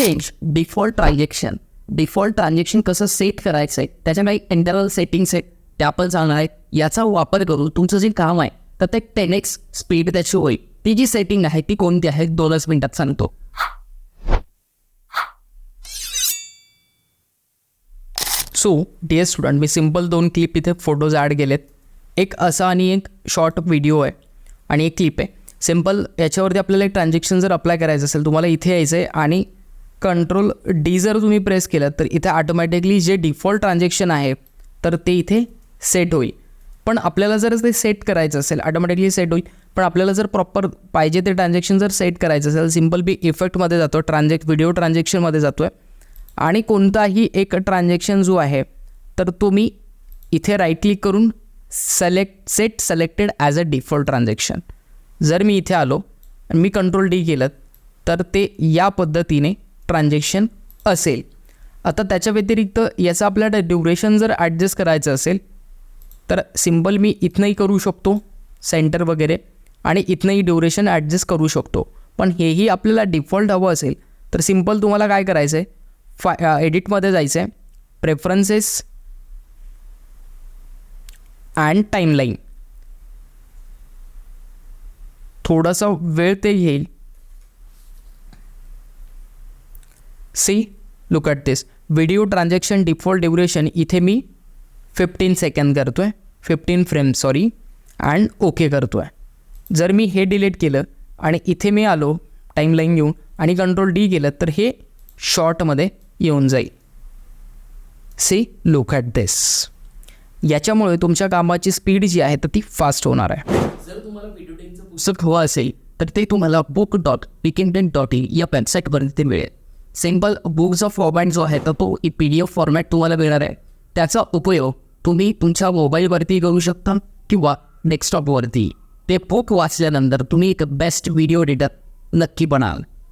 Change default transaction default transaction कसं set करायचं आहे त्याच्या काही इंटरनल सेटिंग्स आहेत त्या आपण जाणार आहे याचा वापर करून तुमचं जे काम आहे तर ते टेन एक्स स्पीड त्याची होईल. ती जी सेटिंग आहे ती कोणती आहे? दोनच मिनिटात सांगतो. सो डिअर स्टुडंट मी सिंपल दोन क्लिप इथे फोटोज ॲड केलेत. एक असा आणि एक शॉर्ट व्हिडिओ आहे. आणि एक क्लिप आहे. सिंपल याच्यावरती आपल्याला एक ट्रान्झॅक्शन जर अप्लाय करायचं असेल तुम्हाला इथे यायचं आहे आणि कंट्रोल डी जर तुम्ही प्रेस केलं तर इथे ऑटोमॅटिकली जे डिफॉल्ट ट्रान्झॅक्शन आहे तर ते इथे सेट होईल. पण आपल्याला जर ते सेट करायचं असेल ऑटोमॅटिकली सेट होईल. पण आपल्याला जर प्रॉपर पाहिजे ते ट्रान्झॅक्शन जर सेट करायचं असेल सिंपल बी इफेक्टमध्ये जातो ट्रान्झॅक्ट व्हिडिओ ट्रान्झॅक्शनमध्ये जातो आहे आणि कोणताही एक ट्रान्झॅक्शन जो आहे तर तो मी इथे राईट क्लिक करून select set selected as a default transaction जर मी इथे आलो मी कंट्रोल डी केलं तर ते या पद्धतीने ट्रान्झॅक्शन असेल. आता त्याच्या व्यतिरिक्त याचं आपल्याला ड्युरेशन जर ॲडजस्ट करायचं असेल तर सिंपल मी इथनंही करू शकतो सेंटर वगैरे आणि इथनंही ड्युरेशन ॲडजस्ट करू शकतो. पण हेही आपल्याला डिफॉल्ट हवं असेल तर सिंपल तुम्हाला काय करायचं आहे फा एडिटमध्ये जायचं आहे प्रेफरन्सेस अँड टाईमलाईन थोडासा वेळ ते घेईल. See look at this video transaction default duration इथे मी फिफ्टीन सेकंड करतो आहे fifteen frame sorry and okay करतो आहे जर मी हे डिलीट केलं आणि इथे मी आलो टाईमलाईन घेऊन आणि कंट्रोल डी केलं तर हे शॉर्टमध्ये येऊन जाईल. सी लुक ॲट दिस याच्यामुळे तुमच्या कामाची स्पीड जी आहे तर ती फास्ट होणार आहे. जर तुम्हाला व्हिडिओ पुस्तक हवं असेल तर ते तुम्हाला book dot vikinten dot in या वेबसाईटवरती मिळेल. सिंपल बुकचा फॉर्मॅट जो आहे तर तो पी डी एफ फॉर्मॅट तुम्हाला मिळणार आहे. त्याचा उपयोग तुम्ही तुमच्या मोबाईलवरती करू शकता किंवा डेस्कटॉपवरती ते बुक वाचल्यानंतर तुम्ही एक बेस्ट व्हिडिओ एडिटर नक्की बनाल.